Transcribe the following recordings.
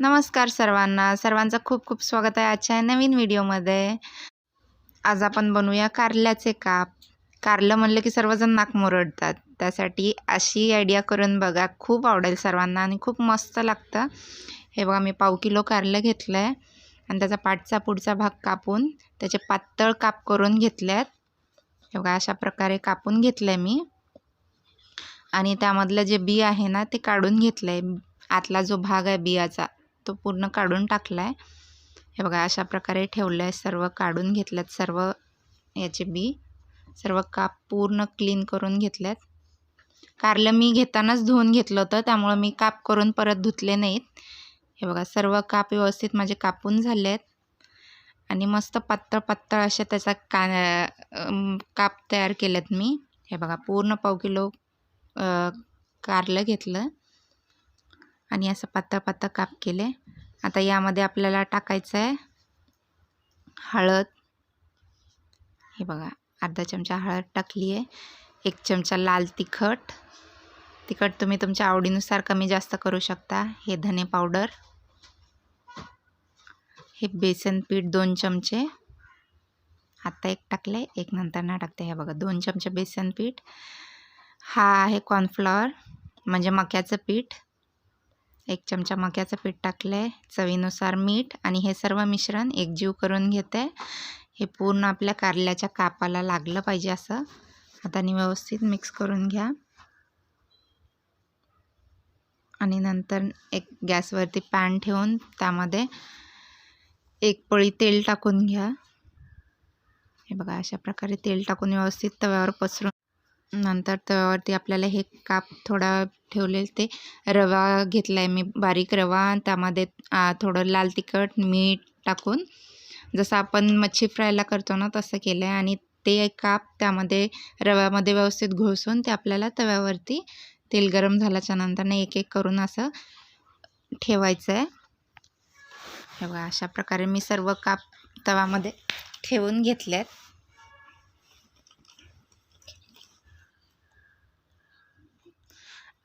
नमस्कार सर्वांना. सर्वांचं खूप खूप स्वागत आहे आजच्या नवीन व्हिडिओमध्ये. आज आपण बनवूया कारल्याचे काप. कारलं म्हणलं की सर्वजण नाक मुरडतात. त्यासाठी अशी आयडिया करून बघा. खूप आवडेल सर्वांना आणि खूप मस्त लागतं. हे बघा मी पाव किलो कारलं घेतलं आहे आणि त्याचा पाठचा पुढचा भाग कापून त्याचे पातळ काप करून घेतले आहेत हे बघा अशा प्रकारे कापून घेतलं आहे मी. आणि त्यामधलं जे बी आहे ना ते काढून घेतलं आहे आतला जो भाग आहे बियाचा. तो पूर्ण काढून टाकला आहे हे बघा अशा प्रकारे ठेवलं आहे सर्व काढून घेतल्यात. सर्व याचे बी सर्व काप पूर्ण क्लीन करून घेतल्यात. कारलं मी घेतानाच धुवून घेतलं होतं. त्यामुळं मी काप करून परत धुतले नाहीत. हे बघा सर्व काप व्यवस्थित माझे कापून झाले आहेत आणि मस्त पातळ पातळ असे त्याचा का काप तयार केलेत मी. हे बघा पूर्ण पाव किलो कारलं घेतलं. आणि असं पातळ पातळ काप केले. आता यामध्ये आपल्याला टाकायचं आहे हळद. हे बघा अर्धा चमचा हळद टाकली आहे एक चमचा लाल तिखट. तिखट तुम्ही तुमच्या आवडीनुसार कमी जास्त करू शकता. हे धने पावडर. हे बेसन पीठ दोन चमचे. आत्ता एक टाकले एक नंतर ना टाकते. हे बघा दोन चमचे बेसन पीठ. हा आहे कॉर्नफ्लॉवर म्हणजे मक्याचं पीठ. एक चमचा मक्याचं पीठ टाकलं आहे चवीनुसार मीठ आणि हे सर्व मिश्रण एकजीव करून घेते. हे पूर्ण आपल्या कारल्याच्या कापाला लागलं पाहिजे असं. हाताने व्यवस्थित मिक्स करून घ्या. आणि नंतर एक गॅसवरती पॅन ठेवून त्यामध्ये एक पळी तेल टाकून घ्या. हे बघा अशा प्रकारे तेल टाकून व्यवस्थित तव्यावर पसरून नंतर तव्यावरती आपल्याला हे काप थोडा ठेवले ते रवा घेतला आहे मी बारीक रवा. त्यामध्ये थोडं लाल तिखट मीठ टाकून जसं आपण मच्छी फ्रायला करतो ना तसं केलं आहे आणि ते काप त्यामध्ये रव्यामध्ये व्यवस्थित घोसून ते आपल्याला तव्यावरती तेल गरम झाल्याच्यानंतर एक एक करून असं ठेवायचं आहे हे बघा अशा प्रकारे मी सर्व काप तव्यामध्ये ठेवून घेतले आहेत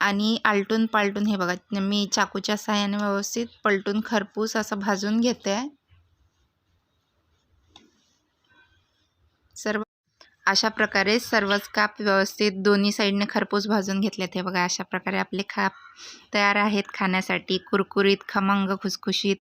आणि आलटून पालटून हे बघा मी चाकूच्या सहाय्याने व्यवस्थित पलटून खरपूस असं भाजून घेते. आहे सर्व अशा प्रकारे सर्वच काप व्यवस्थित दोन्ही साईडने खरपूस भाजून घेतलेत. हे बघा अशा प्रकारे आपले काप तयार आहेत खाण्यासाठी. कुरकुरीत खमंग खुसखुशीत.